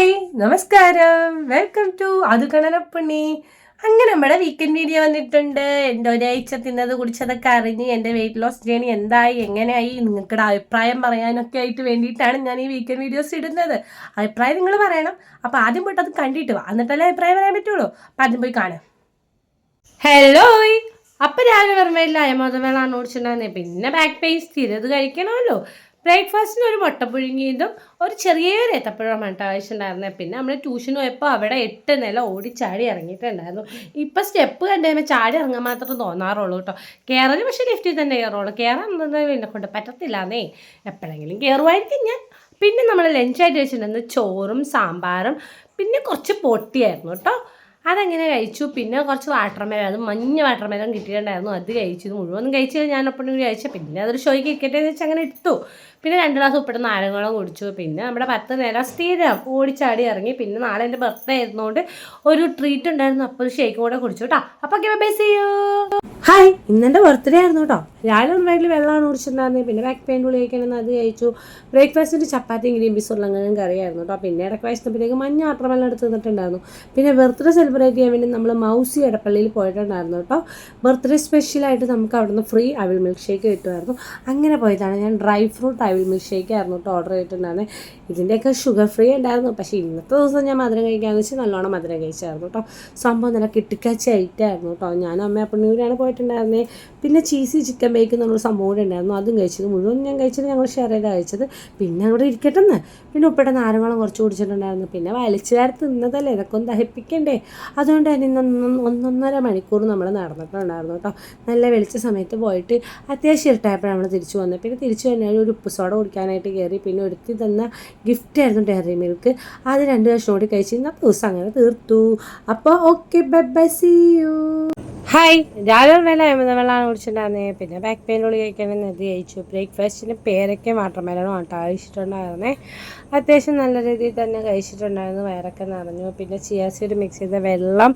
Hi നമസ്കാരം. Welcome to അത് കണലപ്പുണ്ണി അങ്ങനെ നമ്മുടെ വീക്കെൻഡ് വീഡിയോ വന്നിട്ടുണ്ട്. എന്റെ ഒരാഴ്ച തിന്നത് കുടിച്ചതൊക്കെ അറിഞ്ഞ് എന്റെ വെയിറ്റ് ലോസ് ജേണി എന്തായി എങ്ങനെയായി നിങ്ങൾക്കുടെ അഭിപ്രായം പറയാനൊക്കെ ആയിട്ട് വേണ്ടിയിട്ടാണ് ഞാൻ ഈ വീക്കെൻഡ് വീഡിയോസ് ഇടുന്നത്. അഭിപ്രായം നിങ്ങൾ പറയണം. അപ്പോൾ ആദ്യം പോയിട്ട് അത് കണ്ടിട്ട് വാ. എന്നിട്ടല്ലേ അഭിപ്രായം പറയാൻ പറ്റുള്ളൂ? അപ്പം ആദ്യം പോയി കാണാം. ഹലോ അപ്പം രാവിലെ വെറുമയില്ല അയമോദമേളാണ് ഓടിച്ചിട്ടുണ്ടായിരുന്നത് പിന്നെ ബാക്ക് പെയിൻ സ്ഥിരത് കഴിക്കണമല്ലോ. ബ്രേക്ക്ഫാസ്റ്റിന് ഒരു മുട്ട പുഴുങ്ങിയതും ഒരു ചെറിയൊരു ഏത്തപ്പഴമാണ് കേട്ടോ ആവശ്യമുണ്ടായിരുന്നത് പിന്നെ നമ്മൾ ട്യൂഷന് പോയപ്പോൾ അവിടെ എട്ട് നില ഓടി ഓടിച്ചാടി ഇറങ്ങിയിട്ടുണ്ടായിരുന്നു. ഇപ്പം സ്റ്റെപ്പ് കണ്ടുകഴിയുമ്പോൾ ചാടി ഇറങ്ങാൻ മാത്രം തോന്നാറുള്ളൂ കേട്ടോ. കയറൽ പക്ഷേ ലിഫ്റ്റിൽ തന്നെ കയറുള്ളൂ. കയറാൻ എന്നെ കൊണ്ട് പറ്റത്തില്ലാന്നേ. എപ്പോഴെങ്കിലും കയറുമായിരിക്കും ഞാൻ. പിന്നെ നമ്മൾ ലഞ്ചായിട്ട് വെച്ചിട്ടുണ്ടെന്ന് ചോറും സാമ്പാറും. പിന്നെ കുറച്ച് പൊട്ടിയായിരുന്നു കേട്ടോ. അതങ്ങനെ കഴിച്ചു? പിന്നെ കുറച്ച് വാട്ടർ മെലൺ അത് മഞ്ഞ വാട്ടർ മെലൺ കിട്ടിയിട്ടുണ്ടായിരുന്നു. അത് കഴിച്ചു. ഇത് കഴിച്ച് ഞാൻ ഒപ്പം കൂടി കഴിച്ചു. പിന്നെ അതൊരു ഷോയ്ക്ക് ഇരിക്കട്ടെ എന്ന് വെച്ച് അങ്ങനെ എടുത്തു. പിന്നെ രണ്ട് ഗ്ലാസ് ഉപ്പിട്ട് നാരങ്ങളും കുടിച്ചു. പിന്നെ നമ്മുടെ പത്ത് നേരം സ്ഥിരം ഓടിച്ചാടി ഇറങ്ങി. പിന്നെ നാളെ എന്റെ ബർത്ത്ഡേ ആയിരുന്നതുകൊണ്ട് ഒരു ട്രീറ്റ് ഉണ്ടായിരുന്നു. അപ്പോൾ ഒരു ഷേക്കും കൂടെ കുടിച്ചു കേട്ടോ. അപ്പോൾ ഓക്കെ ബൈ യു ഹായ് ഇന്നെന്റെ ബർത്ത്ഡേ ആയിരുന്നു കേട്ടോ. രാവിലെ നന്നായിട്ട് വെള്ളമാണ് കുടിച്ചിട്ടുണ്ടായിരുന്നത് പിന്നെ ബാക്ക് പെയിൻ ഗുളി കഴിക്കണമെന്ന് അത് കഴിച്ചു. ബ്രേക്ക്ഫാസ്റ്റിന് ചപ്പാത്തി ഗ്രീൻ പീസ് ഉരുളങ്ങനും കറിയായിരുന്നു കേട്ടോ പിന്നെ ഇടയ്ക്ക് വയസ്സപ്പോഴത്തേക്ക് മഞ്ഞ ആട്ടമെല്ലാം എടുത്ത് തന്നിട്ടുണ്ടായിരുന്നു. പിന്നെ ബർത്ത്ഡേ സെലിബ്രേറ്റ് ചെയ്യാൻ വേണ്ടി നമ്മൾ മൗസി എടപ്പള്ളിയിൽ പോയിട്ടുണ്ടായിരുന്നു കേട്ടോ ബർത്ത്ഡേ സ്പെഷ്യലായിട്ട് നമുക്ക് അവിടുന്ന് ഫ്രീ അവിൽ മിൽക്ക് ഷേക്ക് കിട്ടുമായിരുന്നു. അങ്ങനെ പോയതാണ്. ഞാൻ ഡ്രൈ ഫ്രൂട്ട് അവിൽ മിൽക്ക് ഷേക്ക് ആയിരുന്നു കേട്ടോ ഓർഡർ ചെയ്തിട്ടുണ്ടായിരുന്നത് ഇതിന്റെയൊക്കെ ഷുഗർ ഫ്രീ ഉണ്ടായിരുന്നു. പക്ഷേ ഇന്നത്തെ ദിവസം ഞാൻ മധുരം കഴിക്കാമെന്ന് വെച്ചാൽ നല്ലോണം മധുരം കഴിച്ചായിരുന്നു കേട്ടോ സംഭവം നല്ല കിട്ടിക്കാച്ചി ഐറ്റായിരുന്നു കേട്ടോ ഞാനും അമ്മ അപ്പണ്ണൂരാണ് പോയിട്ടുണ്ടായിരുന്നത് പിന്നെ ചീസി ചിക്കൻ ബേക്ക് നമ്മൾ സംഭവം കൂടെ ഉണ്ടായിരുന്നു. അതും കഴിച്ചത് മുഴുവൻ ഞാൻ കഴിച്ചത് ഞങ്ങൾ ഷെയർ ചെയ്ത് കഴിച്ചത് പിന്നെ അവിടെ ഇരിക്കട്ടെന്ന്. പിന്നെ ഉപ്പയുടെ നാരങ്ങളും കുറച്ച് കുടിച്ചിട്ടുണ്ടായിരുന്നു. പിന്നെ വലിച്ചുകാർ തിന്നതല്ലേ? ഇതൊക്കെ ഒന്ന് ദഹിപ്പിക്കണ്ടേ? അതുകൊണ്ട് തന്നെ ഒന്നൊന്നര മണിക്കൂർ നമ്മൾ നടന്നിട്ടുണ്ടായിരുന്നു കേട്ടോ. നല്ല വെളിച്ച സമയത്ത് പോയിട്ട് അത്യാവശ്യം ഇരട്ടായപ്പോഴാണ് നമ്മൾ തിരിച്ചു വന്നത്. പിന്നെ തിരിച്ചു കഴിഞ്ഞാൽ ഒരു ഉപ്പ് സോഡ കുടിക്കാനായിട്ട് കയറി. പിന്നെ ഒരുത്തി തന്ന ഗിഫ്റ്റ് ആയിരുന്നു ഡയറി മിൽക്ക് അത് രണ്ട് വർഷം കൂടി കഴിച്ച് ഇന്നത്തെ ദിവസം അങ്ങനെ തീർത്തു. അപ്പോൾ okay bye bye see you hi രാവിലെ വേല അഹമ്മദ് വെള്ളമാണ് കുടിച്ചിട്ടുണ്ടായിരുന്നത് പിന്നെ ബാക്ക് പെയിൻ ഗുളി കഴിക്കണം അത് കഴിച്ചു. ബ്രേക്ക്ഫാസ്റ്റിന് പേരയ്ക്ക വാട്ടർ മെലണും ആട്ടോ കഴിച്ചിട്ടുണ്ടായിരുന്നേ അത്യാവശ്യം നല്ല രീതിയിൽ തന്നെ കഴിച്ചിട്ടുണ്ടായിരുന്നു വയറൊക്കെ നിറഞ്ഞു. പിന്നെ ചിയാസീഡ് മിക്സ് ചെയ്ത വെള്ളം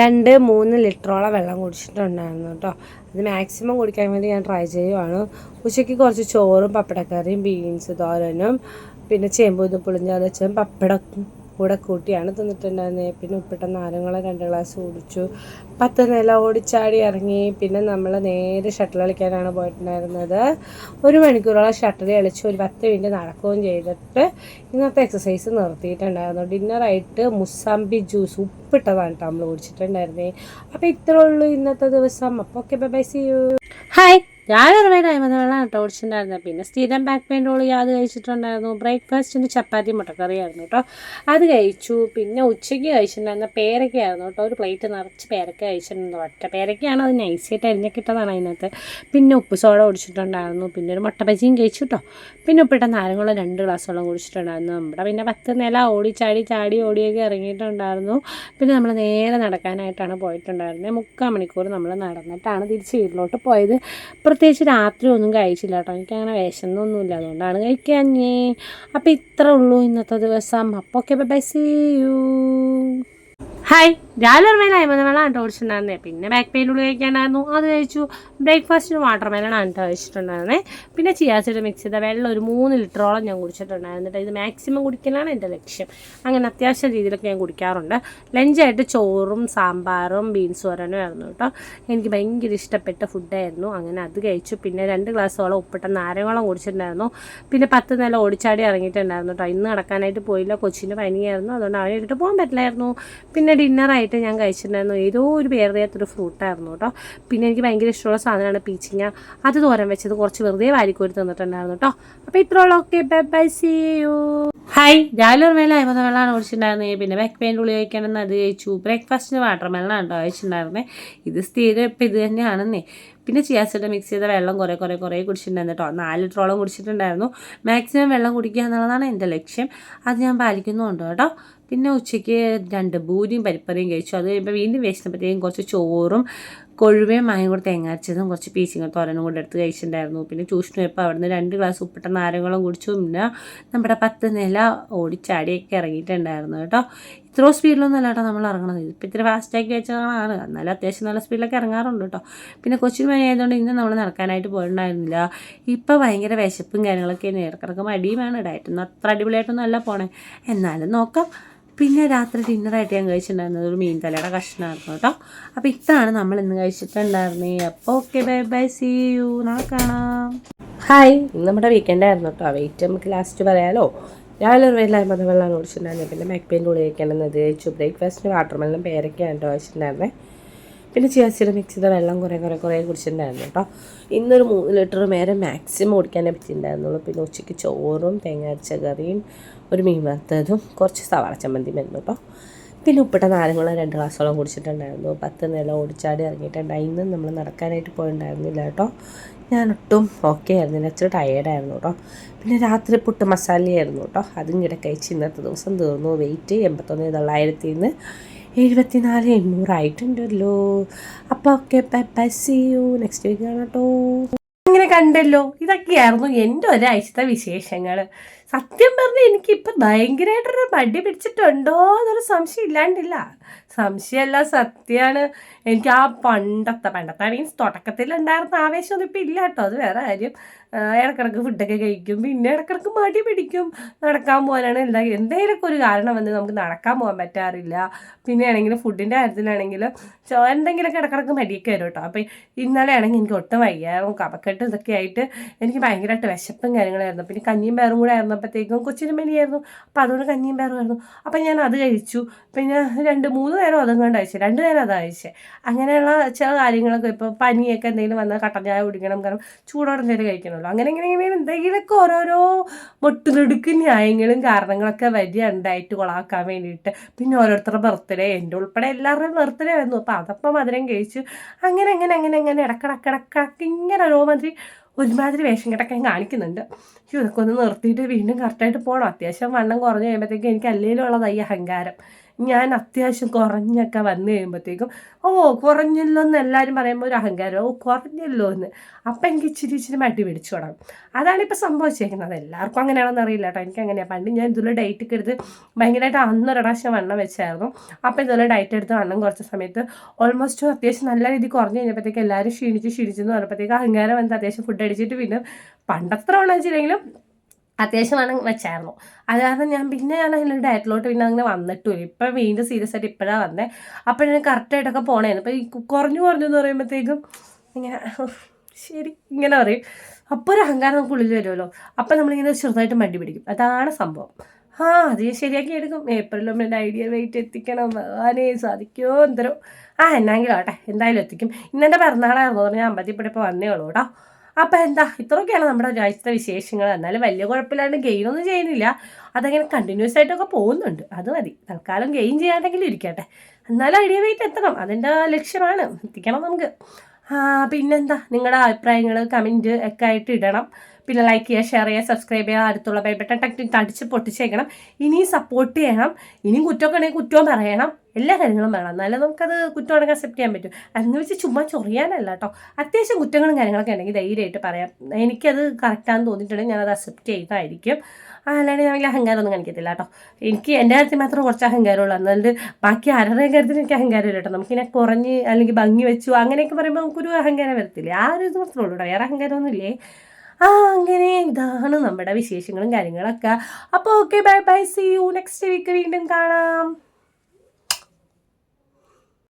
രണ്ട് മൂന്ന് ലിറ്ററോളം വെള്ളം കുടിച്ചിട്ടുണ്ടായിരുന്നു കേട്ടോ. അത് മാക്സിമം കുടിക്കാൻ വേണ്ടി ഞാൻ ട്രൈ ചെയ്യുവാണ്. ഉച്ചയ്ക്ക് കുറച്ച് ചോറും പപ്പടക്കറിയും ബീൻസ് തോരനും പിന്നെ ചേമ്പൂന്ന് പുളിഞ്ചാതച്ചും പപ്പടം കൂടെ കൂട്ടിയാണ് തിന്നിട്ടുണ്ടായിരുന്നത് പിന്നെ ഉപ്പിട്ട നാരങ്ങളെ രണ്ട് ഗ്ലാസ് കുടിച്ചു. പത്ത് നില ഓടിച്ചാടി ഇറങ്ങി. പിന്നെ നമ്മൾ നേരെ ഷട്ടിൽ കളിക്കാനാണ് പോയിട്ടുണ്ടായിരുന്നത്. ഒരു മണിക്കൂറോളം ഷട്ടിൽ കളിച്ച് ഒരു പത്ത് മിനിറ്റ് നടക്കുകയും ചെയ്തിട്ട് ഇന്നത്തെ എക്സസൈസ് നിർത്തിയിട്ടുണ്ടായിരുന്നു. ഡിന്നറായിട്ട് മുസാമ്പി ജ്യൂസ് ഉപ്പിട്ടതാണ് കേട്ടോ നമ്മൾ കുടിച്ചിട്ടുണ്ടായിരുന്നേ. അപ്പോൾ ഇത്രേ ഉള്ളൂ ഇന്നത്തെ ദിവസം. അപ്പോൾ okay bye bye see you hi ഞാൻ പേര് അയിമതി വെള്ളം കേട്ടോ ഓടിച്ചിട്ടുണ്ടായിരുന്നു പിന്നെ സ്ഥിരം ബാക്ക് പെയിൻ റോൾ അത് കഴിച്ചിട്ടുണ്ടായിരുന്നു. ബ്രേക്ക്ഫാസ്റ്റിന് ചപ്പാത്തി മുട്ടക്കറിയായിരുന്നു കേട്ടോ അത് കഴിച്ചു. പിന്നെ ഉച്ചയ്ക്ക് കഴിച്ചിട്ടുണ്ടായിരുന്ന പേരക്കയായിരുന്നു കേട്ടോ ഒരു പ്ലേറ്റ് നിറച്ച് പേരക്ക കഴിച്ചിട്ടുണ്ട് ഒറ്റ പേരക്കയാണ്. അത് നൈസായിട്ട് അരിഞ്ഞക്കിട്ടതാണ് അതിനകത്ത്. പിന്നെ ഉപ്പ് സോഡ ഓടിച്ചിട്ടുണ്ടായിരുന്നു പിന്നെ ഒരു മുട്ട ബജിയും കഴിച്ചു കേട്ടോ പിന്നെ ഉപ്പിട്ട നാരങ്ങളും രണ്ട് ഗ്ലാസ് വെള്ളം കുടിച്ചിട്ടുണ്ടായിരുന്നു. നമ്മുടെ പിന്നെ പത്ത് നില ഓടി ചാടി ചാടി ഓടിയൊക്കെ ഇറങ്ങിയിട്ടുണ്ടായിരുന്നു. പിന്നെ നമ്മൾ നേരെ നടക്കാനായിട്ടാണ് പോയിട്ടുണ്ടായിരുന്നത് മുക്കാൽ മണിക്കൂർ നമ്മൾ നടന്നിട്ടാണ് തിരിച്ച് വീട്ടിലോട്ട് പോയത്. പ്രത്യേകിച്ച് രാത്രി ഒന്നും കഴിച്ചില്ല കേട്ടോ. എനിക്കങ്ങനെ വിശന്നൊന്നുമില്ല. അതുകൊണ്ടാണ് കഴിക്കാഞ്ഞേ അപ്പോൾ ഇത്ര ഉള്ളൂ ഇന്നത്തെ ദിവസം. അപ്പോൾ okay bye see you hi രാവിലെ കേട്ടോ ഓടിച്ചിട്ടുണ്ടായിരുന്നേ പിന്നെ ബാക്ക് പെയിൻ ഉള്ളി കഴിക്കാണ്ടായിരുന്നു അത് കഴിച്ചു. ബ്രേക്ക്ഫാസ്റ്റിന് വാട്ടർ മേലാണ് കേട്ടോ കഴിച്ചിട്ടുണ്ടായിരുന്നേ. പിന്നെ ചിയാസിഡ് മിക്സ് ചെയ്ത വെള്ളം ഒരു മൂന്ന് ലിറ്ററോളം ഞാൻ കുടിച്ചിട്ടുണ്ടായിരുന്നു ഇത് മാക്സിമം കുടിക്കലാണ് എന്റെ ലക്ഷ്യം. അങ്ങനെ അത്യാവശ്യം രീതിയിലൊക്കെ ഞാൻ കുടിക്കാറുണ്ട്. ലഞ്ചായിട്ട് ചോറും സാമ്പാറും ബീൻസ് വരനും ആയിരുന്നു കേട്ടോ. എനിക്ക് ഭയങ്കര ഇഷ്ടപ്പെട്ട ഫുഡായിരുന്നു അങ്ങനെ അത് കഴിച്ചു. പിന്നെ രണ്ട് ഗ്ലാസ്സോളം ഉപ്പിട്ട നാരങ്ങളും കുടിച്ചിട്ടുണ്ടായിരുന്നു. പിന്നെ പത്ത് നില ഓടിച്ചാടി ഇറങ്ങിയിട്ടുണ്ടായിരുന്നു കേട്ടോ. ഇന്ന് നടക്കാനായിട്ട് പോയില്ല. കൊച്ചിന് പനിയായിരുന്നു. അതുകൊണ്ട് അവനെ ഇട്ടിട്ട് പോകാൻ പറ്റില്ലായിരുന്നു. പിന്നെ ഡിന്നറായിട്ട് ഞാൻ കഴിച്ചിട്ടുണ്ടായിരുന്നു. ഏതോ ഒരു പേരറിയാത്തൊരു ഫ്രൂട്ടായിരുന്നു കേട്ടോ. പിന്നെ എനിക്ക് ഭയങ്കര ഇഷ്ടമുള്ള സാധനമാണ് പീച്ചിങ്ങ. അത് തോരൻ വെച്ചത് കുറച്ച് വെറുതെ വാരിക്കോരി തന്നിട്ടുണ്ടായിരുന്നു കേട്ടോ. അപ്പോൾ ഇത്രയുള്ള okay bye bye see you hi രാവിലെ ഒരു മേലെ അമ്പത് വെള്ളമാണ് കുടിച്ചിട്ടുണ്ടായിരുന്നത് പിന്നെ ബാക്ക് പെയിൻ ഉള്ളി കഴിക്കണമെന്ന് അത് കഴിച്ചു. ബ്രേക്ക്ഫാസ്റ്റിന് വാട്ടർ മെല്ലാണ് കേട്ടോ കഴിച്ചിട്ടുണ്ടായിരുന്നത് ഇത് സ്ഥിരം ഇപ്പം ഇത് തന്നെയാണെന്നേ. പിന്നെ ചിയാസിഡ് മിക്സ് ചെയ്ത വെള്ളം കുറേ കുറേ കുറേ കുടിച്ചിട്ടുണ്ടായിരുന്നു കേട്ടോ. നാല് ലിറ്ററോളം കുടിച്ചിട്ടുണ്ടായിരുന്നു. മാക്സിമം വെള്ളം കുടിക്കുക എന്നുള്ളതാണ് എന്റെ ലക്ഷ്യം. അത് ഞാൻ പാലിക്കുന്നുണ്ട് കേട്ടോ. പിന്നെ ഉച്ചയ്ക്ക് രണ്ട് ബൂരിയും പരിപ്പറിയും കഴിച്ചു. അത് കഴിയുമ്പോൾ വീണ്ടും വിശന്നപ്പോഴത്തേക്കും കുറച്ച് ചോറും കൊഴുവയും മായം കൂടെ തേങ്ങാച്ചതും കുറച്ച് പീച്ചിങ്ങ തോരനും കൂടെ എടുത്ത് കഴിച്ചിട്ടുണ്ടായിരുന്നു. പിന്നെ ട്യൂഷന് പോയപ്പോൾ അവിടുന്ന് രണ്ട് ഗ്ലാസ് ഉപ്പിട്ട നാരങ്ങളും കുടിച്ചു. പിന്നെ നമ്മുടെ പത്ത് നില ഓടിച്ചാടിയൊക്കെ ഇറങ്ങിയിട്ടുണ്ടായിരുന്നു കേട്ടോ. ഇത്ര സ്പീഡിലൊന്നും അല്ല കേട്ടോ നമ്മൾ ഇറങ്ങണത്. ഇപ്പം ഇത്തിരി ഫാസ്റ്റാക്കി വെച്ചതാണ്. എന്നാലും അത്യാവശ്യം നല്ല സ്പീഡിലൊക്കെ ഇറങ്ങാറുണ്ട് കേട്ടോ. പിന്നെ കൊച്ചിന് മണിയായതുകൊണ്ട് ഇന്ന് നമ്മൾ നടക്കാനായിട്ട് പോയിട്ടുണ്ടായിരുന്നില്ല. ഇപ്പം ഭയങ്കര വിശപ്പും കാര്യങ്ങളൊക്കെ ഇടക്കിടക്ക് മടിയുമാണ്. ഡയറ്റൊന്നും അത്ര അടിപൊളിയായിട്ടൊന്നും അല്ല പോണേ. എന്നാലും നോക്കാം. പിന്നെ രാത്രി ഡിന്നറായിട്ട് ഞാൻ കഴിച്ചിട്ടുണ്ടായിരുന്നത് ഒരു മീൻ തലയുടെ കഷ്ണമായിരുന്നു കേട്ടോ. അപ്പോൾ ഇതാണ് നമ്മൾ ഇന്ന് കഴിച്ചിട്ടുണ്ടായിരുന്നേ. അപ്പോൾ okay bye bye see you നാളെ കാണാം. ഹായ് ഇന്ന് നമ്മുടെ വീക്കെൻഡ് ആയിരുന്നു കേട്ടോ. വെയിറ്റ് നമുക്ക് ലാസ്റ്റ് പറയാലോ. രാവിലെ ഒരു വെള്ളം അമ്പത് വെള്ളമാണ് കുടിച്ചിട്ടുണ്ടായിരുന്നത്. പിന്നെ മാക് ഉള്ളിൽ കഴിക്കണമെന്നത് കഴിച്ചു ബ്രേക്ക്ഫാസ്റ്റിന് വാട്ടർമെല്ലാം പേരൊക്കെയാണ് കേട്ടോ കഴിച്ചിട്ടുണ്ടായിരുന്നത് പിന്നെ ചിയാസിയുടെ മിക്സ് ചെയ്ത വെള്ളം കുറേ കുറേ കുറേ കുടിച്ചിട്ടുണ്ടായിരുന്നു കേട്ടോ. ഇന്നൊരു മൂന്ന് ലിറ്റർ മേരെ മാക്സിമം കുടിക്കാനേ പറ്റിയിട്ടുണ്ടായിരുന്നുള്ളൂ. പിന്നെ ഉച്ചയ്ക്ക് ചോറും തേങ്ങ അരച്ച കറിയും ഒരു മീൻ വറുത്തതും കുറച്ച് സവാള ചമ്മന്തിയും വരുന്നു കേട്ടോ. പിന്നെ ഉപ്പിട്ട നാരങ്ങളും രണ്ട് ഗ്ലാസ്സോളം കുടിച്ചിട്ടുണ്ടായിരുന്നു. പത്ത് നില ഓടിച്ചാടി ഇറങ്ങിയിട്ടുണ്ടായി ഇന്നും നമ്മൾ നടക്കാനായിട്ട് പോയിട്ടുണ്ടായിരുന്നില്ല കേട്ടോ. ഞാൻ ഒട്ടും ഓക്കെ ആയിരുന്നില്ല. ഇച്ചിരി ടയേർഡായിരുന്നു കേട്ടോ. പിന്നെ രാത്രി പുട്ട് മസാലയായിരുന്നു കേട്ടോ. അതും കിടക്കഴിച്ച് ഇന്നത്തെ ദിവസം തീർന്നു. വെയിറ്റ് എൺപത്തൊന്ന് തൊള്ളായിരത്തി നിന്ന് എഴുപത്തിനാല് എണ്ണൂറായിട്ടുണ്ടല്ലോ. അപ്പോൾ ഓക്കെ നെക്സ്റ്റ് വീക്ക് കാണാം കേട്ടോ അങ്ങനെ കണ്ടല്ലോ. ഇതൊക്കെയായിരുന്നു എന്റെ ഒരാഴ്ചത്തെ വിശേഷങ്ങൾ. സത്യം പറഞ്ഞാൽ എനിക്കിപ്പോൾ ഭയങ്കരമായിട്ടൊരു മടി പിടിച്ചിട്ടുണ്ടോ എന്നൊരു സംശയം ഇല്ലാണ്ടില്ല. സംശയമല്ല സത്യമാണ് എനിക്ക് ആ പണ്ടത്തെ പണ്ടത്തെ മീൻസ് തുടക്കത്തിലുണ്ടായിരുന്ന ആവേശമൊന്നും ഇപ്പം ഇല്ല കേട്ടോ. അത് വേറെ കാര്യം. ഇടക്കിടക്ക് ഫുഡൊക്കെ കഴിക്കും. പിന്നെ ഇടക്കിടക്ക് മടി പിടിക്കും. നടക്കാൻ പോകാനാണ് എന്താ എന്തെങ്കിലുമൊക്കെ ഒരു കാരണം വന്ന് നമുക്ക് നടക്കാൻ പോകാൻ പറ്റാറില്ല. പിന്നെ ആണെങ്കിലും ഫുഡിന്റെ കാര്യത്തിലാണെങ്കിലും ചോ- എന്തെങ്കിലുമൊക്കെ ഇടക്കിടക്ക് മടിയൊക്കെ വരും കേട്ടോ. അപ്പോൾ ഇന്നലെ ആണെങ്കിൽ എനിക്ക് ഒട്ടും വയ്യ കപക്കെട്ടും ഇതൊക്കെ ആയിട്ട് എനിക്ക് ഭയങ്കരമായിട്ട് വിശപ്പും കാര്യങ്ങളായിരുന്നു. പിന്നെ കഞ്ഞിയും പേറും കൂടെ ആയിരുന്നപ്പോഴത്തേക്കും കൊച്ചിന് മനിയായിരുന്നു അപ്പോൾ അതുകൊണ്ട് കഞ്ഞിയും പേറും ആയിരുന്നു. അപ്പോൾ ഞാൻ അത് കഴിച്ചു. പിന്നെ രണ്ട് മൂന്ന് നേരം അതും കൊണ്ട് അയച്ചു രണ്ട് നേരം അത് കഴിച്ചേ അങ്ങനെയുള്ള ചില കാര്യങ്ങളൊക്കെ ഇപ്പോൾ പനിയൊക്കെ എന്തെങ്കിലും വന്നാൽ കട്ടൻ ചായ കുടിക്കണം കാരണം ചൂടോടെ എന്തെങ്കിലും കഴിക്കണമല്ലോ. അങ്ങനെ ഇങ്ങനെ ഇങ്ങനെ എന്തെങ്കിലുമൊക്കെ ഓരോരോ മുട്ടിലെടുക്ക് ന്യായങ്ങളും കാരണങ്ങളൊക്കെ വരിക ഉണ്ടായിട്ട് കൊളാക്കാൻ വേണ്ടിയിട്ട്. പിന്നെ ഓരോരുത്തരുടെ ബർത്ത്ഡേ എന്റെ ഉൾപ്പെടെ എല്ലാവരുടെയും ബർത്ത്ഡേ ആയിരുന്നു. അപ്പോൾ അതപ്പം മധുരം കഴിച്ചു. അങ്ങനെ അങ്ങനെ അങ്ങനെ അങ്ങനെ ഇടക്കിടക്കിടക്കിടക്ക് ഇങ്ങനെ ഓരോ മാതിരി ഒരുമാതിരി വേഷം കെട്ടൊക്കെ കാണിക്കുന്നുണ്ട്. ഇതൊക്കെ ഒന്ന് നിർത്തിയിട്ട് വീണ്ടും കറക്റ്റായിട്ട് പോകണം അത്യാവശ്യം വണ്ണം കുറഞ്ഞു കഴിയുമ്പോഴത്തേക്കും എനിക്ക് അല്ലെങ്കിലും ഉള്ളതായി അഹങ്കാരം. ഞാൻ അത്യാവശ്യം കുറഞ്ഞൊക്കെ വന്നു കഴിയുമ്പോഴത്തേക്കും ഓ കുറഞ്ഞല്ലോ എന്ന് എല്ലാവരും പറയുമ്പോൾ ഒരു അഹങ്കാരം ഓ കുറഞ്ഞല്ലോ എന്ന് അപ്പം എനിക്ക് ഇച്ചിരി ഇച്ചിരി മടി പിടിച്ചു തുടങ്ങും. അതാണ് ഇപ്പോൾ സംഭവിച്ചേക്കുന്നത്. എല്ലാവർക്കും അങ്ങനെയാണെന്ന് അറിയില്ല കേട്ടോ എനിക്ക് അങ്ങനെയാണ് പണ്ട് ഞാൻ ഇതുപോലെ ഡയറ്റ് ഒക്കെ എടുത്ത് ഭയങ്കരമായിട്ട് അന്നൊരു പ്രാവശ്യം വണ്ണം വെച്ചായിരുന്നു. അപ്പോൾ ഇതുപോലെ ഡയറ്റ് എടുത്ത് വണ്ണം കുറച്ച സമയത്ത് ഓൾമോസ്റ്റ് അത്യാവശ്യം നല്ല രീതിയിൽ കുറഞ്ഞു കഴിഞ്ഞപ്പോഴത്തേക്ക് എല്ലാവരും ക്ഷീണിച്ച് ക്ഷീണിച്ചെന്ന് പറഞ്ഞപ്പോഴത്തേക്ക് അഹങ്കാരം വന്ന് അത്യാവശ്യം ഫുഡ് അടിച്ചിട്ട് പിന്നെ പണ്ടത്ര വണ്ണം വെച്ചില്ലെങ്കിലും അത്യാവശ്യം വണ്ണം വെച്ചായിരുന്നു. അത് കാരണം ഞാൻ പിന്നെ ഞാൻ അതിന്റെ ഡയറ്റിലോട്ട് പിന്നെ അങ്ങനെ വന്നിട്ടില്ല ഇപ്പം വീണ്ടും സീരിയസ് ആയിട്ട് ഇപ്പോഴാണ് വന്നത് അപ്പോഴാണ് കറക്റ്റായിട്ടൊക്കെ പോണേന്ന്. അപ്പോൾ ഈ കുറഞ്ഞു കുറഞ്ഞു എന്ന് പറയുമ്പോഴത്തേക്കും ഇങ്ങനെ ശരി ഇങ്ങനെ പറയും. അപ്പോൾ ഒരു അഹങ്കാരം നമുക്ക് ഉള്ളിൽ വരുമല്ലോ അപ്പം നമ്മളിങ്ങനെ ചെറുതായിട്ട് മടി പിടിക്കും. അതാണ് സംഭവം. ആ അത് ശരിയാക്കി എടുക്കും. ഏപ്രിലും എന്റെ ഐഡിയ വെയിറ്റ് എത്തിക്കണം. ഭഗവാനേ സാധിക്കുമോ എന്തരോ. ആ എന്നാങ്കിലും ആട്ടെ എന്തായാലും എത്തിക്കും. ഇന്നെന്റെ പിറന്നാളായിരുന്നു. പറഞ്ഞാൽ അമ്പത്തിപ്പടി ഇപ്പോൾ വന്നേ ഉള്ളൂ കേട്ടോ. അപ്പം എന്താ ഇത്രയൊക്കെയാണ് നമ്മുടെ രാജ്യത്തെ വിശേഷങ്ങൾ. എന്നാലും വലിയ കുഴപ്പമില്ലാണ്ട് ഗെയിനൊന്നും ചെയ്യുന്നില്ല. അതങ്ങനെ കണ്ടിന്യൂസ് ആയിട്ടൊക്കെ പോകുന്നുണ്ട്. അത് മതി. തൽക്കാലം ഗെയിൻ ചെയ്യാണ്ടെങ്കിലും ഇരിക്കട്ടെ. എന്നാലും ഐഡിയ വെയിറ്റ് എത്തണം. അതിന്റെ ലക്ഷ്യമാണ്. എത്തിക്കണം നമുക്ക്. പിന്നെന്താ? നിങ്ങളുടെ അഭിപ്രായങ്ങൾ കമന്റ് ഒക്കെ ആയിട്ട് ഇടണം. പിന്നെ ലൈക്ക് ചെയ്യുക ഷെയർ ചെയ്യുക സബ്സ്ക്രൈബ് ചെയ്യുക അടുത്തുള്ള ബൈ ബട്ടൺ ടക്ക് അടിച്ച് പൊട്ടിച്ചേക്കണം. ഇനിയും സപ്പോർട്ട് ചെയ്യണം. ഇനിയും കുറ്റമൊക്കെ ഉണ്ടെങ്കിൽ കുറ്റവും പറയണം. എല്ലാ കാര്യങ്ങളും വേണം എന്നാലേ നമുക്കത് കുറ്റമാണെങ്കിൽ അക്സെപ്റ്റ് ചെയ്യാൻ പറ്റും. അതെന്ന് വെച്ച് ചുമ്മാ ചൊറിയാനല്ല കേട്ടോ. അത്യാവശ്യം കുറ്റങ്ങളും കാര്യങ്ങളൊക്കെ ഉണ്ടെങ്കിൽ ധൈര്യമായിട്ട് പറയാം. എനിക്കത് കറക്റ്റാന്ന് തോന്നിയിട്ടുണ്ടെങ്കിൽ ഞാനത് അക്സെപ്റ്റ് ചെയ്തായിരിക്കും. അല്ലാണ്ട് ഞാൻ വലിയ അഹങ്കാരമൊന്നും കാണിക്കത്തില്ല കേട്ടോ. എനിക്ക് എന്റെ കാര്യത്തിൽ മാത്രം കുറച്ച് അഹങ്കാരമുള്ളൂ. എന്നാലും ബാക്കി ആരുടെയും കാര്യത്തിൽ എനിക്ക് അഹങ്കാരമില്ല കേട്ടോ. നമുക്കിങ്ങനെ കുറഞ്ഞ് അല്ലെങ്കിൽ ഭംഗി വെച്ചു അങ്ങനെയൊക്കെ പറയുമ്പോൾ നമുക്കൊരു അഹങ്കാരം വരത്തില്ലേ? ആ ഒരു ഇത് മാത്രമേ ഉള്ളൂ കേട്ടോ. വേറെ അഹങ്കാരമൊന്നുമില്ലേ? ആ അങ്ങനെ ഇതാണ് നമ്മുടെ വിശേഷങ്ങളും കാര്യങ്ങളൊക്കെ. അപ്പോൾ okay bye bye see you next week വീണ്ടും കാണാം.